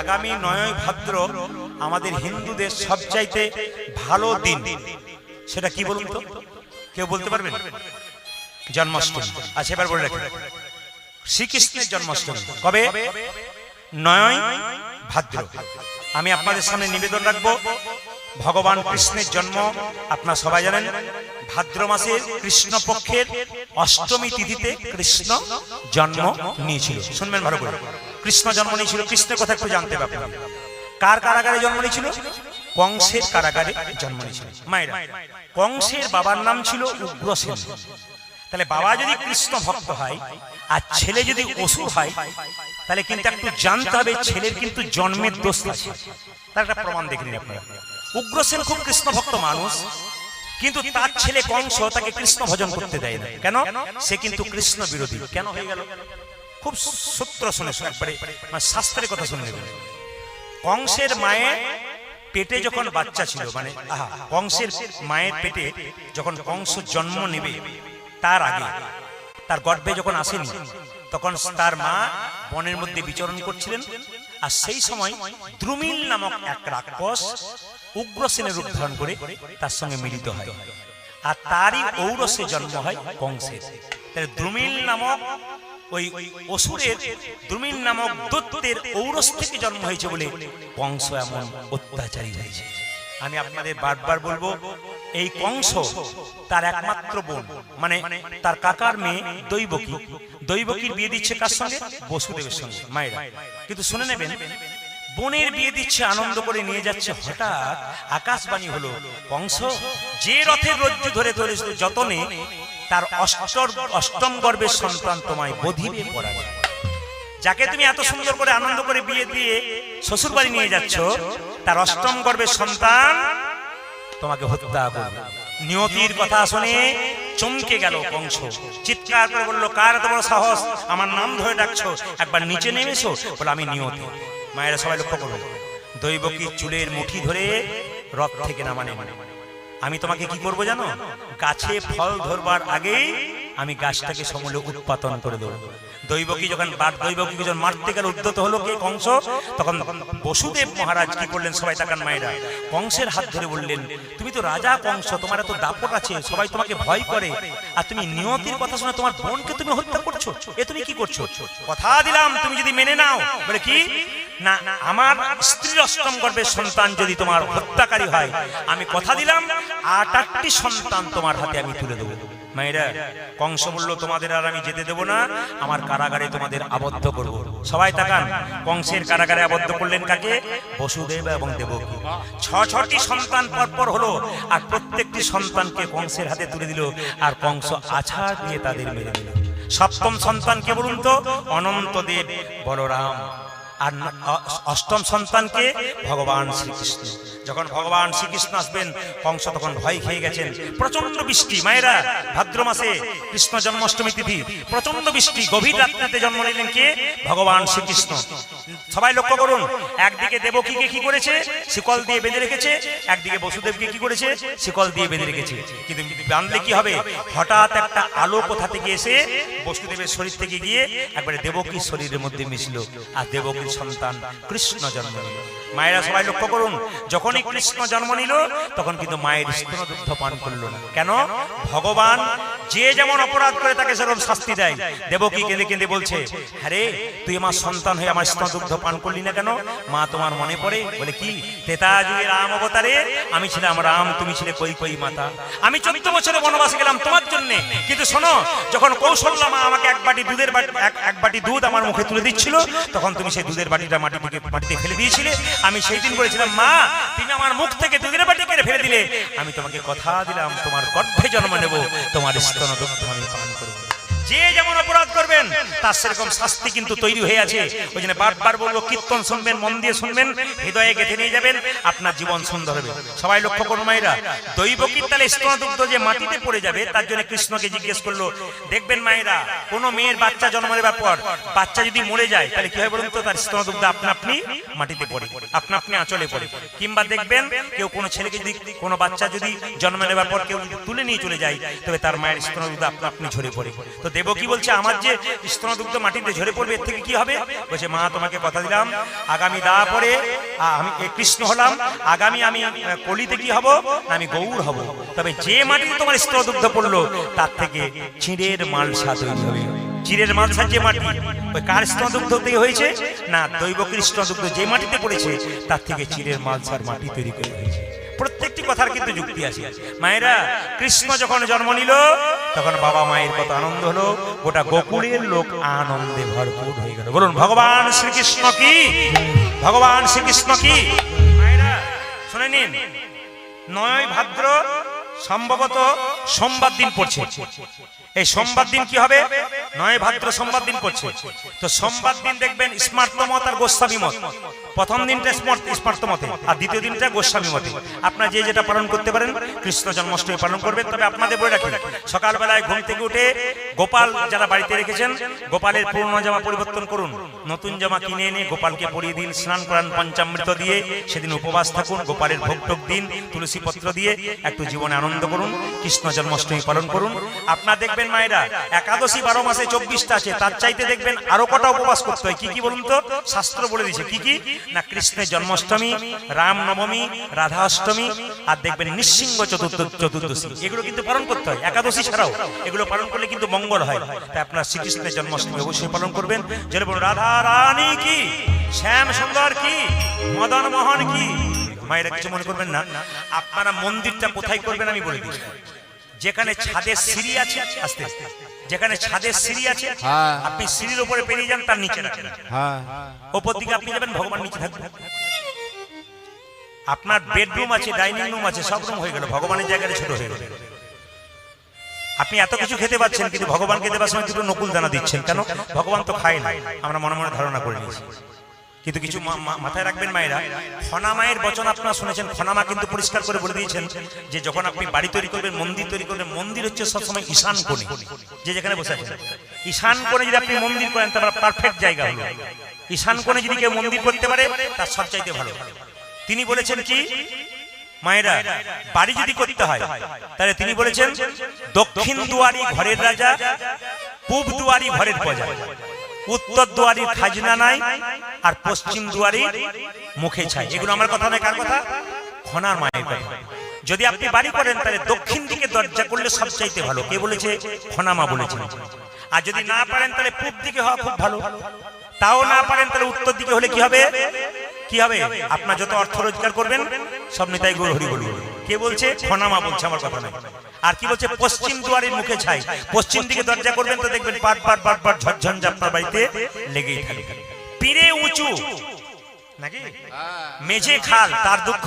আগামী নয় ভাদ্র আমাদের হিন্দুদের সবচাইতে ভালো দিন। সেটা কি বলুন তো? কেউ বলতে পারবেন? জন্মাষ্টমী। আচ্ছা এবার বলে রাখি। শ্রীকৃষ্ণের জন্মাষ্টমী। কবে? নয় ভাদ্র। আমি আপনাদের সামনে নিবেদন রাখব। ভগবান কৃষ্ণের জন্ম, আপনার সবাই জানেন, ভাদ্র মাসের কৃষ্ণ পক্ষের অষ্টমী তিথিতে কৃষ্ণ জন্ম নিয়েছিল। শুনবেন ভালো করে। কৃষ্ণ জন্ম নিয়েছিল, কৃষ্ণের কথা একটু জানতে আপনারা। কার কারাগারে জন্ম নিয়েছিল? কংসের কারাগারে জন্ম নিয়েছিল। মায়েরা কংসের বাবার নাম ছিল উগ্রসেন তাহলে বাবা যদি কৃষ্ণ ভক্ত হয় আর ছেলে যদি অসুর হয়, তাহলে কিন্তু একটু জানতে হবে ছেলের কিন্তু জন্মের দোষ আছে। তার একটা প্রমাণ দেখে নিন আপনারা। উগ্রসেন খুব কৃষ্ণ ভক্ত মানুষ, কিন্তু তার ছেলে কংস তাকে কৃষ্ণ ভজন করতে দেয় না। কেন? সে কিন্তু কৃষ্ণ বিরোধী। কেন হয়ে গেল? খুব সূত্র শুনে, একবারে মানে শাস্ত্রের কথা শুনে নেবেন কংসের মায়ের পেটে যখন বাচ্চা ছিল মানে আহা, কংসের মায়ের পেটে যখন কংস জন্ম নেবে, তার আগে, তার গর্ভে যখন আসেনি, তখন তার মা বনের মধ্যে বিচরণ করছিলেন, আর সেই সময় দ্রুমিল নামক এক রাক্ষস উগ্রসেনের রূপ ধারণ করে তার সঙ্গে মিলিত হয়। আর তারই ঔরসে জন্ম হয় কংসের। তাহলে দ্রুমিল নামক ওই অসুরের দ্রুমিল নামক দত্তের ঔরস থেকে জন্ম হয়েছে বলে কংস এমন অত্যাচারী হয়েছে। আমি আপনাদের বারবার বলব, এই কংস তার একমাত্র বোন মানে তার কাকার মেয়ে দৈবকী। দৈবকীর বিয়ে দিচ্ছে কার সঙ্গে? বসুদেবের সঙ্গে, মায়েরা। কিন্তু শুনে নেবেন, বোনের বিয়ে দিচ্ছে আনন্দ করে নিয়ে যাচ্ছে হঠাৎ আকাশবাণী হলো কংস যে রথের রজ্জু ধরে ধরে যতনে তার অষ্টর অষ্টম গর্ভের সন্তান তোমায় বধিবে পড়াবে যাকে তুমি এত সুন্দর করে আনন্দ করে বিয়ে দিয়ে শ্বশুর বাড়ি নিয়ে যাচ্ছ, তার অষ্টম গর্ভের সন্তান তোমাকে হত্যা করবে। নিয়তির কথা শুনে চমকে গেল কংস চিৎকার করে বলল, কার এত বড় সাহস? আমার নাম ধরে ডাকছো। একবার নিচে নেমেছো? বলে, আমি নিয়তি। মায়েরা সবাই লক্ষ্য করো দৈবকী চুলের মুঠি ধরে রথ থেকে নামানে আমি তোমাকে কি করব জানো? গাছে ফল ধরবার আগেই আমি গাছটাকে সমূলে উৎপাদন করে দেবো। দৈবকী যখন বা- দৈবকী যখন মারতে গেল উদ্যত হলো কে কংস? তখন বসুদেব মহারাজ কি করলেন সবাই তাকান মায়েরা। কংসের হাত ধরে বললেন, তুমি তো রাজা কংস, তোমার এত দাপট আছে, সবাই তোমাকে ভয় করে। আর তুমি নিয়তির কথা শুনে তোমার বোনকে তুমি হত্যা করছ? এ তুমি কি করছ? কথা দিলাম, তুমি যদি মেনে নাও। বলে কি? না, আমার স্ত্রীর অষ্টম গর্ভের সন্তান যদি তোমার হত্যাকারী হয়, আমি কথা দিলাম, আট আটটি সন্তান তোমার হাতে আমি তুলে দেবো। মায়েরা, কংস বলল, তোমাদের আর আমি যেতে দেবো না, আমার কারাগারে তোমাদের আবদ্ধ করব। সবাই তাকান, কংসের কারাগারে আবদ্ধ করলেন কাকে? বসুদেব এবং দেবকী। ছ ছটি সন্তান পরপর হলো, আর প্রত্যেকটি সন্তানকে কংসের হাতে তুলে দিল, আর কংস আছাড় দিয়ে তাদের মেরে দিল সপ্তম সন্তান কে বলুন তো? অনন্ত দেব, বলরাম। আর অষ্টম সন্তানকে ভগবান শ্রীকৃষ্ণ। যখন ভগবান শ্রীকৃষ্ণ আসবেন কংস তখন ভয় খেয়ে গেছেন। প্রচণ্ড বৃষ্টি, মায়েরা, ভাদ্র মাসে কৃষ্ণ জন্মাষ্টমী তিথি প্রচণ্ড বৃষ্টি, গভীর রাত্রিতে জন্ম নিলেন কে? ভগবান শ্রীকৃষ্ণ। সবাই লক্ষ্য করুন, একদিকে দেবকীকে কি করেছে? শিকল দিয়ে বেঁধে রেখেছে, একদিকে বসুদেবকে কি করেছে? শিকল দিয়ে বেঁধে রেখেছে। কিন্তু বাঁধলে কি হবে? হঠাৎ একটা আলো কোথা থেকে এসে বসুদেবের শরীর থেকে গিয়ে একবারে দেবকীর শরীরের মধ্যে মিশলো। আর দেবকীর সন্তান কৃষ্ণ জন্ম মায়েরা সবাই লক্ষ্য করুন যখনই কৃষ্ণ জন্ম নিল তখন কিন্তু মায়ের স্তন দুগ্ধ পান করল না। কেন? ভগবান যে যেমন অপরাধ করে তাকে সেরকম শাস্তি দেয়। দেবকী কেঁদে কেঁদে বলছে আরে তুই আমার সন্তান হয়ে আমার স্তন দুগ্ধ পান করলি না কেন? মা তোমার মনে পড়ে বলে কি? তেতা যুগে রাম অবতারে? আমি ছিলাম রাম তুমি ছিলে কই কই মাতা? আমি চোদ্দ বছরে বনবাসে গেলাম তোমার জন্য। কিন্তু শোনো যখন কৌশল্যা মা আমাকে এক বাটি দুধের বাটি এক- বাটি দুধ আমার মুখে তুলে দিচ্ছিল তখন তুমি সেই দুধের বাটিটা মাটি মাটিতে ফেলে দিয়েছিলে। আমি সেই দিন বলেছিলাম মা তুমি আমার মুখ থেকে দুধের বাটি কেড়ে ফেলে দিলে, আমি তোমাকে কথা দিলাম, তোমার গর্ভে জন্ম নেব, তোমার স্তন দুগ্ধ আমি পান করব। যে যেমন অপরাধ করবেন, তার সেরকম শাস্তি কিন্তু তৈরি হয়ে আছে। ওই জন্য বারবার বলব, কীর্তন শুনবেন, মন দিয়ে শুনবেন, হৃদয়ে গেঁথে নিয়ে যাবেন, আপনার জীবন সুন্দর হবে। সবাই লক্ষ্য করুন মায়েরা দৈবকীর তালে স্তনদুগ্ধ যে মাটিতে পড়ে যাবে, তার জন্য কৃষ্ণকে জিজ্ঞেস করল, দেখবেন মায়েরা, কোনো মেয়ের বাচ্চা জন্ম দেওয়ার পর, বাচ্চা যদি মরে যায়, তাহলে কি হয় বলুন তো, তার স্তনদুগ্ধ আপনা আপনি মাটিতে পড়ে, আপনা আপনি আঁচলে পড়ে। কিংবা দেখবেন, কেউ কোনো ছেলেকে যদি, কোনো বাচ্চা যদি জন্ম নেওয়ার পর কেউ তুলে নিয়ে চলে যায়, তবে তার মায়ের স্তনদুগ্ধ আপনা আপনি ঝরে পড়ে। তো দেবকী বলছে? আমার যে স্তনদুগ্ধ মাটিতে ঝরে পড়বে, এর থেকে কি হবে? বলছে, মা, তোমাকে কথা দিলাম, আগামী দা পরে আমি কৃষ্ণ হলাম, আগামী আমি কলিতে কি হব? আমি গৌর হব। তবে যে মাটিতে তোমার স্তনদুগ্ধ পড়ল, তার থেকে চিড়ের মালসা তৈরি হবে চিরের মালসার যে মাটি কার স্তনদুগ্ধ থেকে হয়েছে? না দৈব কৃষ্ণদুগ্ধ যে মাটিতে পড়েছে, তার থেকে চিরের মালসার মাটি তৈরি করে হয়েছে। প্রত্যেকটি কথার কিন্তু যুক্তি আছে। মায়েরা, কৃষ্ণ যখন জন্ম নিল, তখন বাবা মায়ের কত আনন্দ হলো, গোটা গোকুলের লোক আনন্দে ভরপুর হয়ে গেল। বলুন, ভগবান শ্রীকৃষ্ণ কি? ভগবান শ্রীকৃষ্ণ কি? মায়েরা, শুনে নিন। নয় ভাদ্র সম্ভবত সোমবার দিন পড়ছে। এই সোমবার দিন কি হবে? নয় ভাদ্র সোমবার দিন পড়ছে। তো সোমবার দিন দেখবেন স্মার্ত মত আর গোস্বামী মত প্রথম দিনটা স্মার্ট স্মার্ত মতে আর দ্বিতীয় দিনটা গোস্বামী মতে আপনারা যে যেটা পালন করতে পারেন, কৃষ্ণ জন্মাষ্টমী পালন করবেন। তবে আপনাদের বলে রাখি, সকালবেলায় ঘুম থেকে উঠে গোপাল যারা বাড়িতে রেখেছেন, গোপালের পুরনো জামা পরিবর্তন করুন। নতুন জামা কিনে এনে গোপালকে পরিয়ে দিন, স্নান করান, পঞ্চামৃত দিয়ে, সেদিন উপবাস থাকুন, গোপালের ভোগ টোক দিন, তুলসী পত্র দিয়ে একটু জীবনে আনন্দ করুন, কৃষ্ণ জন্মাষ্টমী পালন করুন। আপনার দেখবেন মায়েরা, একাদশী বারো মাসে চব্বিশটা আছে, তার চাইতে দেখবেন আরও কটা উপবাস করতে হয়। কি কি বলুন তো? শাস্ত্র বলে দিছে কি কি? না, কৃষ্ণের জন্মাষ্টমী রাম নবমী রাধা অষ্টমী আর দেখবেন নিঃসিংহ চতুর্থ চতুর্দশী। এগুলো কিন্তু পালন করতে হয়। একাদশী ছাড়াও এগুলো পালন করলে কিন্তু মঙ্গল হয়। তাই আপনার শ্রীকৃষ্ণের জন্মাষ্টমী অবশ্যই পালন করবেন। বলুন, রাধা রানী কি? শ্যাম সুন্দর কি? মদন মোহন কি? মায়েরা কিছু মনে করবেন না। আপনারা মন্দিরটা কোথায় করবেন আমি বলে দিই। যেখানে ছাদের সিঁড়ি আছে, আস্তে আস্তে। যেখানে ছাদের সিঁড়ি আছে হ্যাঁ। আপনি সিঁড়ির উপরে পেরিয়ে যান তার নিচে রাখেন। হ্যাঁ। ওপর দিকে আপনি যাবেন ভগবান নিচে থাকবেন। আপনার বেডরুম আছে ডাইনিং রুম আছে সব রুম হয়ে গেল। ভগবানের জায়গাটা ছোট হয়ে গেল। আপনি এত কিছু খেতে পাচ্ছেন কিন্তু ভগবানকে দেবার সময় দুটো নকুল দানা দিচ্ছেন কেন? ভগবান তো খায় না। আমরা মনে মনে ধারণা করে নিয়েছি। কিন্তু কিছু মাথায় রাখবেন মায়েরা খনা মায়ের। বচন আপনারা শুনেছেন খনামা কিন্তু পরিষ্কার করে বলে দিয়েছেন যে যখন আপনি বাড়ি তৈরি করবেন মন্দির তৈরি করবেন মন্দির হচ্ছে সবসময় ঈশান কোণে যে যেখানে বসে আছেন ঈশান কোণে যদি আপনি মন্দির করেন তাহলে পারফেক্ট জায়গা হলো। ঈশান কোণে যদি কেউ মন্দির করতে পারে তার সবচাইতে ভালো। তিনি বলেছেন কি? মায়েরা বাড়ি যদি করতে হয় তাহলে তিনি বলেছেন দক্ষিণ দুয়ারি ঘরের রাজা পূব দুয়ারি ঘরের প্রজা। উত্তর দুয়ারি খাজনা নাই আর পশ্চিম দুয়ারি মুখে ছাই। এগুলো আমার কথা নয় কার কথা? খনার মায়ের কথা। যদি আপনি বাড়ি করেন তাহলে দক্ষিণ দিকে দরজা করলে সবচাইতে ভালো। কে বলেছে? খনামা বলেছে। আর যদি না পারেন তাহলে পূব দিকে হওয়া খুব ভালো। তাও না পারেন তাহলে উত্তর দিকে হলে কি হবে? কি হবে? আপনার যত অর্থ রোজগার করবেন সব নেতাই গৌর হরি বলবে। কে বলছে? খনামা বলছে আমার কথা নয়। আর কি বলছে? পশ্চিম দুয়ারের মুখে ছাই। পশ্চিম দিকে দরজা করবেন তো দেখবেন পাট পাট পাট পাট ঝরঝন আপনার বাড়িতে লেগেই থাকবে। পীরে উঁচু। নাকি? মেঝে খাল তার দুঃখ।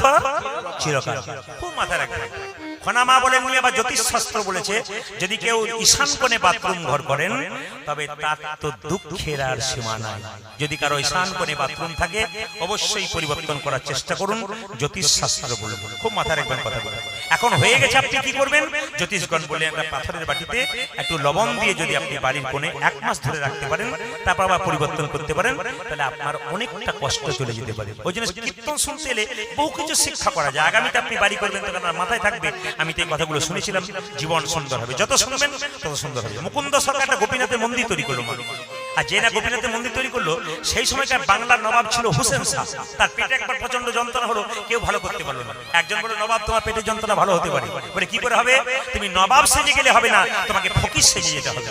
চিরকাল। খুব মাথায় রাখবেন। খনামা বলেননি আবার জ্যোতিষ শাস্ত্র বলেছে, যদি কেউ ঈশান কোণে বাথরুম ঘর করেন, তবে তার তো দুঃখের আর সীমা নাই। যদি কারও ঈশান কোণে বাথরুম থাকে, অবশ্যই পরিবর্তন করার চেষ্টা করুন জ্যোতিষ শাস্ত্র বলুন খুব মাথায় রাখবেন কথা বলে এখন হয়ে গেছে, আপনি কি করবেন? জ্যোতিষগণ বলে একটা পাথরের বাটিতে একটু লবণ দিয়ে যদি আপনি বাড়ির কোণে এক মাস ধরে রাখতে পারেন, তারপর আবার পরিবর্তন করতে পারেন, তাহলে আপনার অনেকটা কষ্ট চলে যেতে পারে। ওই জন্য কীর্তন শুনতে এলে বহু কিছু শিক্ষা করা যায়। আগামীতে আপনি বাড়ি করবেন, তখন আপনার মাথায় থাকবে আমি তো এই কথাগুলো শুনেছিলাম, জীবন সুন্দর হবে। যত শুনবেন, তত সুন্দর হবে। মুকুন্দ সরকার একটা গোপীনাথের মন্দির তৈরি করল আর যে না গোপীনাথের মন্দির তৈরি করল, সেই সময়কার বাংলার নবাব ছিল হুসেন শাহ। তার পেটে একবার প্রচণ্ড যন্ত্রণা হলো, কেউ ভালো করতে পারল না। একজন বলে নবাব, তোমার পেটের যন্ত্রণা ভালো হতে পারে। বলে, কি করে হবে? তুমি নবাব সেজে গেলে হবে না, তোমাকে ফকির সেজে যেতে হবে।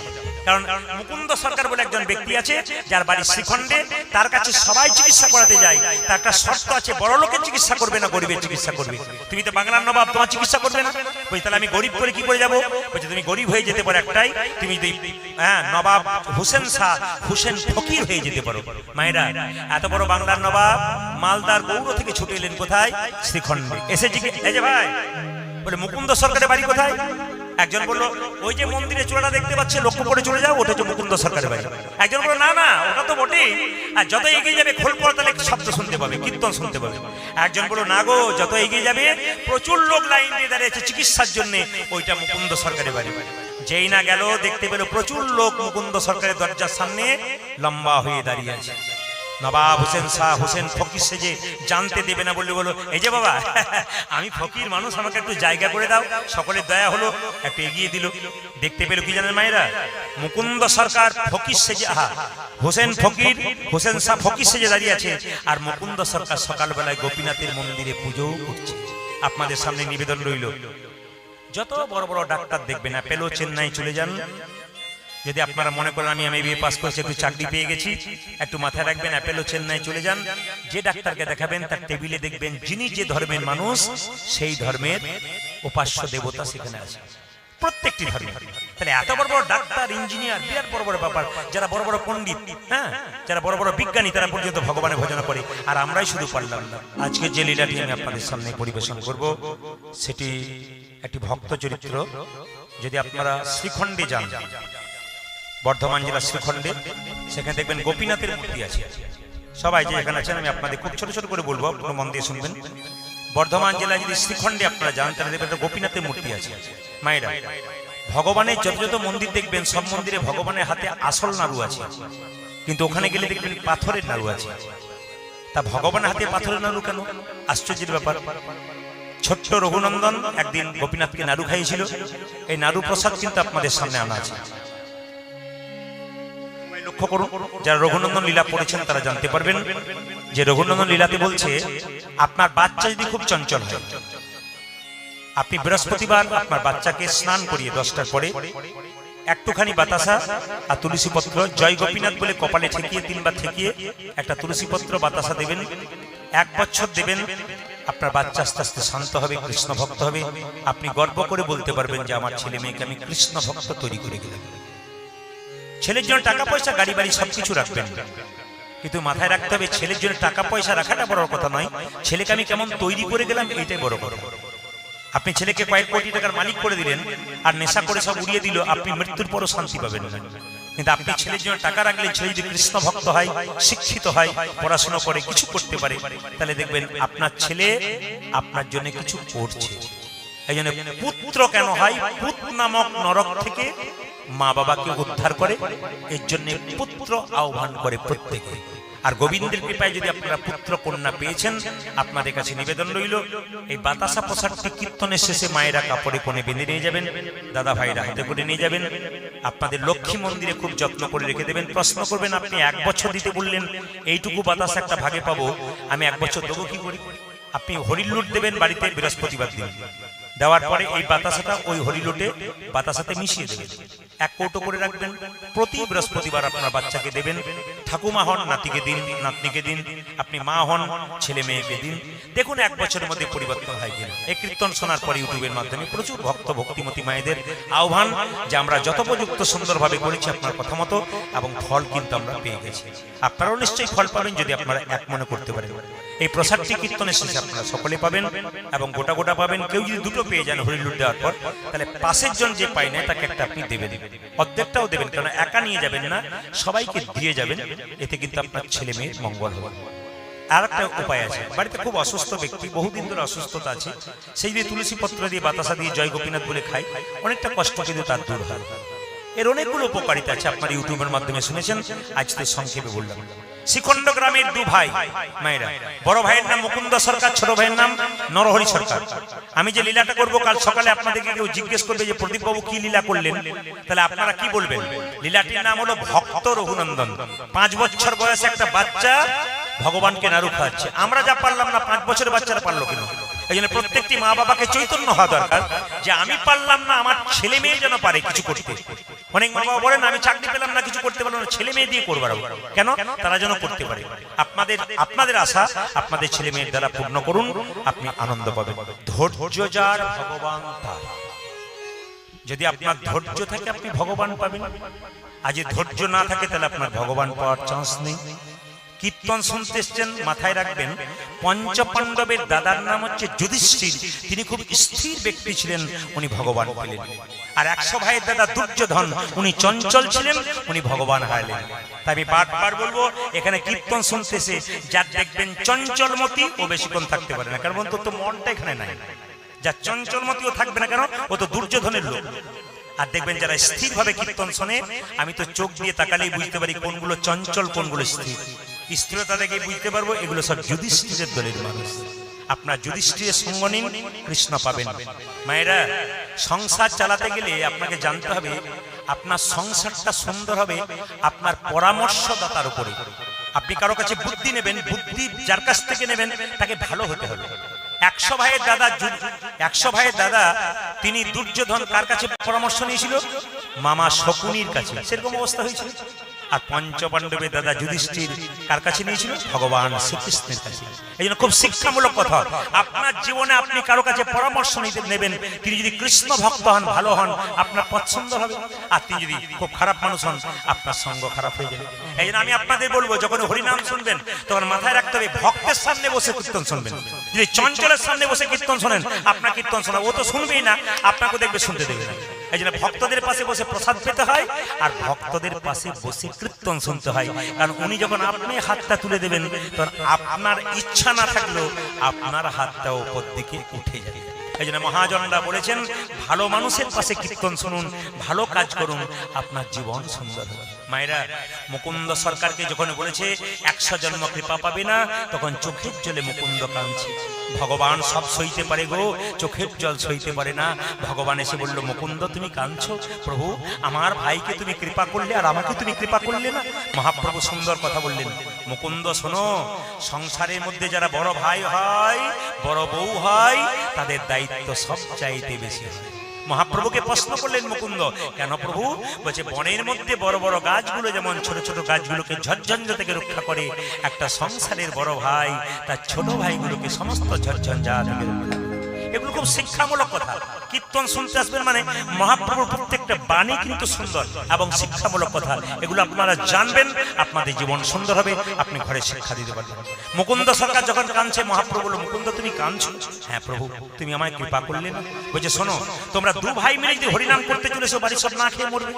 কারণ মুকুন্দ সরকার বলে একজন ব্যক্তি আছে, যার বাড়ি শ্রীখণ্ডে, তার কাছে সবাই চিকিৎসা করাতে যায়। তার একটা শর্ত আছে, বড় লোকের চিকিৎসা করবে না, গরিবের চিকিৎসা করবে। তুমি তো বাংলার নবাব, তোমার চিকিৎসা করবে না। বলছি তাহলে আমি গরিব করে কি করে যাব? বলছে, তুমি গরিব হয়ে যেতে পারো একটাই, তুমি যদি হ্যাঁ নবাব হুসেন শাহ, হুসেন ফকির হয়ে যেতে পারো। মায়েরা, এত বড় বাংলার নবাব, মালদার গৌর থেকে ছুটে এলেন কোথায়? শ্রীখণ্ডে। এসে জিজ্ঞেস এই যে ভাই, বলে, মুকুন্দ সরকারের বাড়ি কোথায়? একজন বলল, ওই যে মন্দিরে চূড়াটা দেখতে পাচ্ছে, লক্ষ্য করে চলে যাও, ওটা হচ্ছে মুকুন্দ সরকারের বাড়ি। একজন বলল, না না, ওটা তো বটেই। আর যত এগিয়ে যাবে, খোল পড়া তাহলে শব্দ শুনতে পাবে, কীর্তন শুনতে পাবে। একজন বলল, না গো, যত এগিয়ে যাবে, প্রচুর লোক লাইন দিয়ে দাঁড়িয়েছে চিকিৎসার জন্য, ওইটা মুকুন্দ সরকারের বাড়ি। যেই না গেল, দেখতে পেল প্রচুর লোক মুকুন্দ সরকারের দরজার সামনে লম্বা হয়ে দাঁড়িয়ে আছে। নবাব হোসেন শাহ হোসেন ফকির সেজে জানতে দেবে না বললে বলো, এই যে বাবা, আমি ফকির মানুষ, আমাকে একটু জায়গা করে দাও। সকলের দয়া হলো, একটু এগিয়ে দিল। দেখতে পেল কি জানেন মায়েরা? মুকুন্দ সরকার ফকির সেজে আহা, হোসেন ফকির, হোসেন শাহ ফকির সেজে দাঁড়িয়ে আছে, আর মুকুন্দ সরকার সকালবেলায় গোপীনাথের মন্দিরে পুজোও করছে। আপনাদের সামনে নিবেদন রইল। যত বড় বড় ডাক্তার দেখবেন না, পেল চেন্নাই চলে যান। যদি আপনারা মনে করেন আমি আমি বিয়ে পাস করেছি, একটু চাকরি পেয়ে গেছি, একটু মাথায় রাখবেন অ্যাপেলো চেন্নাই চলে যান। যে ডাক্তারকে দেখাবেন, তার টেবিলে দেখবেন যিনি যে ধর্মের মানুষ, সেই ধর্মের উপাস্য দেবতা সেখানে আছে। প্রত্যেকটি ধর্মে। তাহলে এত বড় বড় ডাক্তার, ইঞ্জিনিয়ার, বিরাট বড় বড় ব্যাপার, যারা বড় বড় পণ্ডিত হ্যাঁ? যারা বড় বড় বিজ্ঞানী, তারা পর্যন্ত ভগবানের ভজনা করে। আর আমরাই শুধু পারলাম না। আজকে যে লীলাটি আমি আপনাদের সামনে পরিবেশন করব, সেটি একটি ভক্ত চরিত্র। যদি আপনারা শ্রীখণ্ডে যান বর্ধমান জেলার শ্রীখণ্ডে সেখানে দেখবেন গোপীনাথের মূর্তি আছে। সবাই যে এখানে আছেন, আমি আপনাদের খুব ছোট ছোট করে বলব আপনারা মন দিয়ে শুনবেন। বর্ধমান জেলায় যদি শ্রীখণ্ডে আপনারা যান, তাহলে দেখবেন গোপীনাথের মূর্তি আছে। মায়েরা, ভগবানের যত যত মন্দির দেখবেন, সব মন্দিরে ভগবানের হাতে আসল নাড়ু আছে। কিন্তু ওখানে গেলে দেখবেন পাথরের নাড়ু আছে। তা ভগবানের হাতে পাথরের নাড়ু কেন? আশ্চর্যের ব্যাপার। ছোট্ট রঘুনন্দন একদিন গোপীনাথকে নাড়ু খাইয়েছিল। এই নাড়ু প্রসাদ কিন্তু আপনাদের সামনে আনা আছে। লক্ষ্য করুন, যারা রঘুনন্দন লীলা পড়েছেন তারা জানতে পারবেন যে রঘুনন্দন লীলাতে বলছে, আপনার বাচ্চা যদি খুব চঞ্চল হয়, আপনি বৃহস্পতিবার আপনার বাচ্চাকে স্নান করিয়ে দশটার পরে একটুখানি বাতাসা আর তুলসী পত্র জয় গোপীনাথ বলে কপালে ঠেকিয়ে তিনবার ঠেকিয়ে একটা তুলসী পত্র বাতাসা দেবেন, এক বছর দেবেন, আপনার বাচ্চা আস্তে আস্তে শান্ত হবে কৃষ্ণ ভক্ত হবে। আপনি গর্ব করে বলতে পারবেন যে আমার ছেলে মেয়েকে আমি কৃষ্ণ ভক্ত তৈরি করে গেলাম ছেলের জন্য টাকা পয়সা, গাড়ি, বাড়ি সবকিছু রাখবেন। কিন্তু মাথায় রাখতে হবে, ছেলের জন্য টাকা পয়সা রাখাটা বড় কথা নয়। ছেলেকে আমি কেমন তৈরি করে গেলাম এইটাই বড় কথা। আপনি ছেলেকে কয়েক কোটি টাকার মালিক করে দিলেন, আর নেশা করে সব উড়িয়ে দিল, আপনি মৃত্যুর পরও শান্তি পাবেন কিন্তু আপনি ছেলের জন্য টাকা রাখলেন, ছেলে যদি কৃষ্ণ ভক্ত হয়, শিক্ষিত হয়, পড়াশোনা করে, কিছু করতে পারে, তাহলে দেখবেন আপনার ছেলে আপনার জন্য কিছু করছে। এই জন্য পুত্র কেন হয়? পুত নামক নরক থেকে মা বাবাকে উদ্ধার করে, এর জন্য পুত্র আহ্বান করে প্রত্যেকে। আর গোবিন্দের কৃপায় যদি আপনারা পুত্র কন্যা পেয়েছেন, আপনাদের কাছে নিবেদন রইল, এই বাতাসা প্রসাদটি কীর্তনের শেষে মায়েরা কাপড়ে কোণে বেঁধে নিয়ে যাবেন, দাদা ভাইরা হাতে করে নিয়ে যাবেন। আপনাদের লক্ষ্মী মন্দিরে খুব যত্ন করে রেখে দেবেন। প্রশ্ন করবেন, আপনি এক বছর দিতে বললেন, এইটুকু বাতাস একটা ভাগে পাবো, আমি এক বছর দেবো কি করি? আপনি হরিলুট দেবেন বাড়িতে বৃহস্পতিবার দিন। দেওয়ার পরে এই বাতাসাটা ওই হরিলুটে বাতাসাতে মিশিয়ে দেবেন। এক কৌটো করে রাখবেন। প্রতি বৃহস্পতিবার আপনার বাচ্চাকে দেবেন। ঠাকুমা হন, নাতিকে দিন, নাতনিকে দিন, আপনি মা হন, ছেলে মেয়েকে দিন। দেখুন, এক বছরের মধ্যে পরিবর্তন হয় কিনা। এই কীর্তন শোনার পর ইউটিউবের মাধ্যমে প্রচুর ভক্ত, ভক্তিমতী মায়েদের আহ্বান যে আমরা যথোপযুক্ত সুন্দরভাবে করেছি আপনার কথা মতো এবং ফল কিন্তু আমরা পেয়ে গেছি। আপনারাও নিশ্চয়ই ফল পাবেন যদি আপনারা এক মনে করতে পারেন। এই প্রসাদটি কীর্তনের শেষে আপনারা সকলে পাবেন এবং গোটা গোটা পাবেন। কেউ যদি দুটো পেয়ে যান হরিলুট দেওয়ার পর, তাহলে পাশের জন যে পায় না তাকে একটা আপনি দেবে দেবেন। অর্ধেকটাও দেবেন কারণ একা নিয়ে যাবেন না, সবাইকে দিয়ে যাবেন। এতে কিন্তু আপনার ছেলে মেয়ের মঙ্গল হবে। আর একটা উপায় আছে। বাড়িতে খুব অসুস্থ ব্যক্তি বহুদিন ধরে অসুস্থতা আছে। সেই দিয়ে তুলসী পত্র দিয়ে বাতাসা দিয়ে জয় গোপীনাথ বলে খায় অনেকটা কষ্ট কিন্তু তার দূর হয়। এর অনেকগুলো উপকারিতা আছে। আপনার ইউটিউবের মাধ্যমে শুনেছেন আজকে তো সংক্ষেপে বললাম। শ্রীখণ্ড গ্রামের দু ভাই, মায়েরা। বড় ভাইয়ের নাম মুকুন্দ সরকার, ছোট ভাইয়ের নাম নরহরি সরকার। আমি যে লীলাটা করব কাল সকালে আপনাদেরকে কেউ জিজ্ঞেস করবে যে প্রদীপ বাবু কি লীলা করলেন? তাহলে আপনারা কি বলবেন? লীলাটির নাম হলো ভক্ত রঘুনন্দন। পাঁচ বছর বয়সে একটা বাচ্চা ভগবানকে নাড়ু খাওয়াচ্ছে। আমরা যা পারলাম না, পাঁচ বছরের বাচ্চারা পারল কেন? এই জন্য প্রত্যেকটি মা বাবাকে চৈতন্য হওয়া দরকার যে আমি পারলাম না, আমার ছেলে মেয়ে যেন পারে কিছু করতে। অনেক মা বাবা বলেন, আমি চাকরি পেলাম না, কিছু করতে পারলাম না, ছেলে মেয়ে দিয়ে করবার কেন? তারা যেন করতে পারে। আপনাদের আপনাদের আশা, আপনাদের ছেলে মেয়ের দ্বারা পূর্ণ করুন, আপনি আনন্দ পাবেন। ধৈর্য যার, ভগবান তার। যদি আপনার ধৈর্য থাকে, আপনি ভগবান পাবেন। আজ যদি ধৈর্য না থাকে, তাহলে আপনার ভগবান পাওয়ার চান্স নেই। কীর্তন শুনতে এসছেন, মাথায় রাখবেন, পঞ্চপাণ্ডবের দাদার নাম হচ্ছে যুধিষ্ঠির। তিনি খুব স্থির ব্যক্তি ছিলেন, উনি ভগবান পেলেন আর একশো ভাইয়ের দাদা দুর্যোধন, উনি চঞ্চল ছিলেন, উনি ভগবান হারলেন। তাই আমি বারবার বলব, এখানে কীর্তন শুনতেছে যার দেখবেন চঞ্চলমতি, ও বেশিক্ষণ থাকতে পারে না। কারণ তো মনটা এখানে নাই। যা চঞ্চলমতিও থাকবে না, কেন? ও তো দুর্যোধনের লোক। আর দেখবেন যারা স্থিরভাবে কীর্তন শোনে, আমি তো চোখ দিয়ে তাকালেই বুঝতে পারি কোনগুলো চঞ্চল, কোনগুলো স্থির। স্থূলতা দেখে বুঝতে পারব, এগুলো সব যুধিষ্ঠিরের দলের মানুষ। আপনার যুধিষ্ঠিরের সঙ্গ নিন, কৃষ্ণ পাবেন। মায়েরা, সংসার চালাতে গেলে আপনাকে জানতে হবে, আপনার সংসারটা সুন্দর হবে, আপনার পরামর্শদাতার উপরে। আপনি কারও কাছে বুদ্ধি নেবেন, বুদ্ধি যার কাছ থেকে নেবেন, তাকে ভালো হতে হবে। একশো ভাইয়ের দাদা একশো ভাইয়ের দাদা, তিনি দুর্যোধন কার কাছে পরামর্শ নিয়েছিল? মামা শকুনির কাছে। সেরকম অবস্থা হয়েছিল। আর পঞ্চপাণ্ডবের দাদা যুধিষ্ঠির কার কাছে নিয়েছিল? ভগবান শ্রীকৃষ্ণের কাছে। এই জন্য খুব শিক্ষামূলক কথা। আপনার জীবনে আপনি কারও কাছে পরামর্শ নিতে নেবেন। তিনি যদি কৃষ্ণ ভক্ত হন, ভালো হন, আপনার পছন্দ হবে। আর তিনি যদি খুব খারাপ মানুষ হন, আপনার সঙ্গ খারাপ হয়ে যাবে। এই জন্য আমি আপনাদের বলব, যখন হরিনাম শুনবেন, তখন মাথায় রাখতে হবে, ভক্তের সামনে বসে কীর্তন শুনবেন। যদি চঞ্চলের সামনে বসে কীর্তন শোনেন, আপনার কীর্তন শোনা ও তো শুনবেই না আপনাকে দেখবে, শুনতে দেবে না। এই জন্য ভক্তদের পাশে বসে প্রসাদ পেতে হয় আর ভক্তদের পাশে বসে কীর্তন শুনতে হয়। কারণ উনি যখন আপনি হাতটা তুলে দেবেন, তখন আপনার ইচ্ছা না থাকলেও আপনার হাতটা ওপর দিকে উঠে যাবে এই জন্য মহাজনরা বলেছেন ভালো মানুষের পাশে কীর্তন শুনুন, ভালো কাজ করুন, আপনার জীবন সুন্দর হবে। মায়েরা, মুকুন্দ সরকারকে যখন বলেছে, একশো জন্ম কৃপা পাবে না, তখন চোখের জলে মুকুন্দ কাঁদছে। ভগবান সব সইতে পারে গো, চোখের জল সইতে পারে না। ভগবান এসে বলল, মুকুন্দ, তুমি কাঁদছো? প্রভু, আমার ভাইকে তুমি কৃপা করলে আর আমাকে তুমি কৃপা করলে না? মহাপ্রভু সুন্দর কথা বললেন, মুকুন্দ, শোনো, সংসারের মধ্যে যারা বড় ভাই হয়, বড় বউ হয়, তাদের দায়িত্ব সব চাইতে বেশি হয়। মহাপ্রভুকে প্রশ্ন করলেন মুকুন্দ, কেন প্রভু বলছে, বনের মধ্যে বড় বড় গাছগুলো যেমন ছোট ছোট গাছগুলোকে ঝরঝঞ্জ থেকে রক্ষা করে, একটা সংসারের বড় ভাই তার ছোট ভাইগুলোকে সমস্ত ঝরঝঞ্ঝা থেকে রক্ষা করে। এগুলো খুব শিক্ষামূলক কথা। কীর্তন শুনতে আসবেন মানে মহাপ্রভুর প্রত্যেকটা বাণী কিন্তু সুন্দর এবং শিক্ষামূলক কথা। এগুলো আপনারা জানবেন, আপনাদের জীবন সুন্দর হবে, আপনি ঘরে শিক্ষা দিতে পারবেন। মুকুন্দ সরকার যখন কাঁদছে, মহাপ্রভু বলল, মুকুন্দ, তুমি কাঁদছো? হ্যাঁ প্রভু, তুমি আমায় কৃপা করলে না। বলছে, শোনো, তোমরা দু ভাই মিলে যদি হরিনাম করতে চলেছো, বাড়ির সব না খেয়ে মরবে।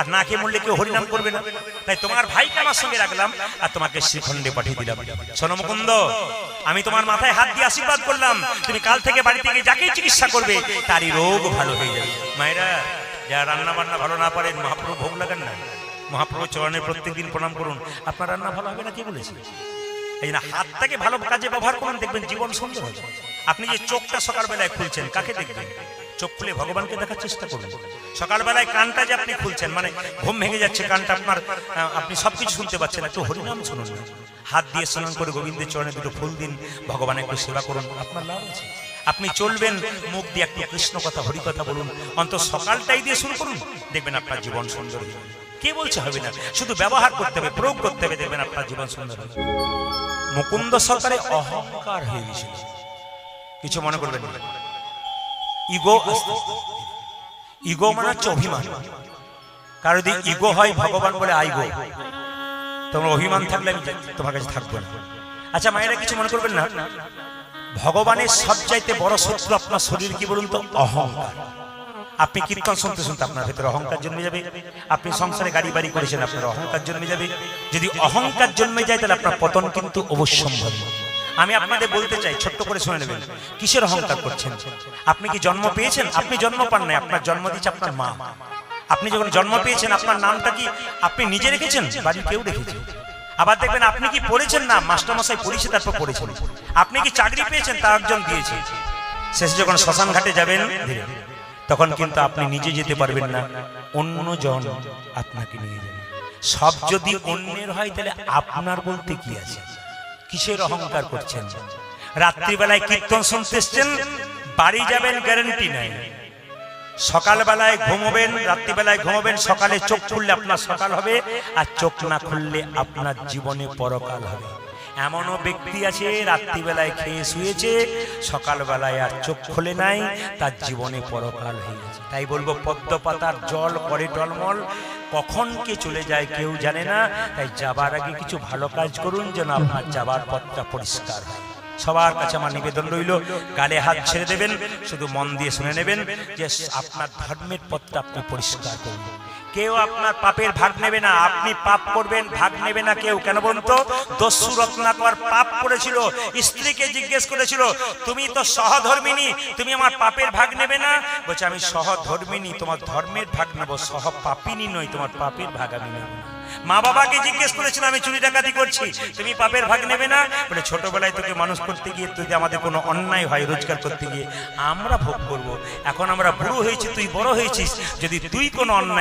আর না খেয়ে মরলে কেউ হরিনাম করবে না। তাই তোমার ভাইকে আমার সঙ্গে রাখলাম আর তোমাকে শ্রীখণ্ডে পাঠিয়ে দিলাম। শোনো মুকুন্দ আমি তোমার মাথায় হাত দিয়ে আশীর্বাদ করলাম। তুমি কাল থেকে বাড়ি থেকে যাকেই চিকিৎসা করবে, তারই রোগ ভালো হয়ে যাবে। মায়েরা যারা রান্না বান্না ভালো না পারেন মহাপ্রভু ভোগ লাগান না। মহাপ্রভু চরণে প্রত্যেকদিন প্রণাম করুন। আপনার রান্না ভালো হবে না কে বলেছি? এই না, হাতটাকে ভালো কাজে ব্যবহার করুন, দেখবেন জীবন সুন্দর আপনি যে চোখটা সকালবেলায় খুলছেন, কাকে দেখবেন? চোখ খুলে ভগবানকে দেখার চেষ্টা করুন। সকালবেলায় কানটা যে আপনি খুলছেন মানে ঘুম ভেঙে যাচ্ছে, কানটা আপনার আপনি সবকিছু শুনতে পাচ্ছেন, একটু হরিনাম শুনুন। হাত দিয়ে স্নান করে গোবিন্দের চরণে দুটো ফুল দিন, ভগবান একটু সেবা করুন, আপনার লাভ আছে। আপনি চলবেন, মুখ দিয়ে একটু কৃষ্ণ কথা, হরি কথা বলুন অন্ত সকালটাই দিয়ে শুরু করুন, দেখবেন আপনার জীবন সুন্দর কে বলছে হবে না? শুধু ব্যবহার করতে হবে, প্রয়োগ করতে হবে, দেখবেন আপনার জীবন সুন্দর হবে মুকুন্দ সরকারে অহংকার হয়ে গেছিল কিছু মনে করবেন না? ইগো ইগো মানে হচ্ছে অভিমান। কারও যদি ইগো হয়, ভগবান বলে আইগো তোমার অভিমান থাকলে আমি তোমার কাছে থাকব না। আচ্ছা মায়েরা কিছু মনে করবেন না? ভগবানের সবচাইতে বড় শত্রু আপনার শরীর কি বলুন তো? অহংকার। আপনি কীর্তন শুনতে শুনতে আপনার ভেতরে অহংকার জন্মে যাবে। আপনি সংসারে গাড়ি বাড়ি করেছেন, আপনার অহংকার জন্মে যাবে। যদি অহংকার জন্মে যায়, তাহলে আপনার পতন কিন্তু অবশ্যম্ভাবী। আমি আপনাদের বলতে চাই, ছোট্ট করে শুনে নেবেন, কিসের অহংকার করছেন? আপনি কি জন্ম পেয়েছেন? আপনি জন্ম পান নাই, আপনার জন্ম দিয়েছে আপনার মা। আপনি যখন জন্ম পেয়েছেন, আপনার নামটা কি আপনি নিজে রেখেছেন? বাড়ির কেউ রেখেছে আবার দেখবেন আপনি কি পড়েছেন? না, মাস্টারমশাই পড়েছে, তারপর পড়েছেন। আপনি কি চাকরি পেয়েছেন? তা একজন দিয়েছে। শেষে যখন শ্মশান ঘাটে যাবেন, তখন কিন্তু আপনি নিজে যেতে পারবেন না, অন্যজন আপনাকে নিয়ে যাবে। সব যদি অন্যের হয়, তাহলে আপনার বলতে কি আছে? কিসের অহংকার করছেন? রাত্রিবেলায় কীর্তন শুনতে এসছেন বাড়ি যাবেন গ্যারেন্টি নাই। সকালবেলায় ঘুমোবেন রাত্রিবেলায় ঘুমোবেন সকালে চোখ খুললে আপনার সকাল হবে আর চোখ না খুললে আপনার জীবনে পরকাল হবে। এমনও ব্যক্তি আছে রাত্রিবেলায় খেয়ে শুয়েছে সকালবেলায় আর চোখ খুলে নাই তার জীবনে পরকাল হয়ে গেছে। তাই বলব পদ্ম পাতার জল করে টলমল কখন কে চলে যায় কেউ জানে না, তাই যাবার আগে কিছু ভালো কাজ করুন যেন আপনার যাবার পথটা পরিষ্কার হয়। সবার কাছে আমার নিবেদন রইল, গালে হাত ছেড়ে দেবেন, শুধু মন দিয়ে শুনে নেবেন যে আপনার ধর্মের পথটা আপনি পরিষ্কার করুন। কেউ আপনার পাপের ভাগ নেবে না, আপনি পাপ করবেন, ভাগ নেবে না কেউ। কেন বলুন তো? দস্যু রত্নাকর পাপ করেছিল, স্ত্রীকে জিজ্ঞেস করেছিল, তুমি তো সহধর্মিনী, তুমি আমার পাপের ভাগ নেবে না? বলছে, আমি সহধর্মিনী, তোমার ধর্মের ভাগ নেব সহ পাপিনী নই, তোমার পাপের ভাগ আমি নেব না। মা বাবাকে জিজ্ঞেস করেছিল, আমি চুরি ডাকাতি করছি, তুমি পাপের ভাগ নেবে না? বলে, ছোটবেলায় তোকে মানুষ করতে গিয়ে যদি আমাদের কোনো অন্যায় হয়, রোজগার করতে গিয়ে আমরা ভোগ করব। এখন আমরা বুড়ো হয়েছি, তুই বড় হয়েছিস। যদি তুই কোনো অন্যায়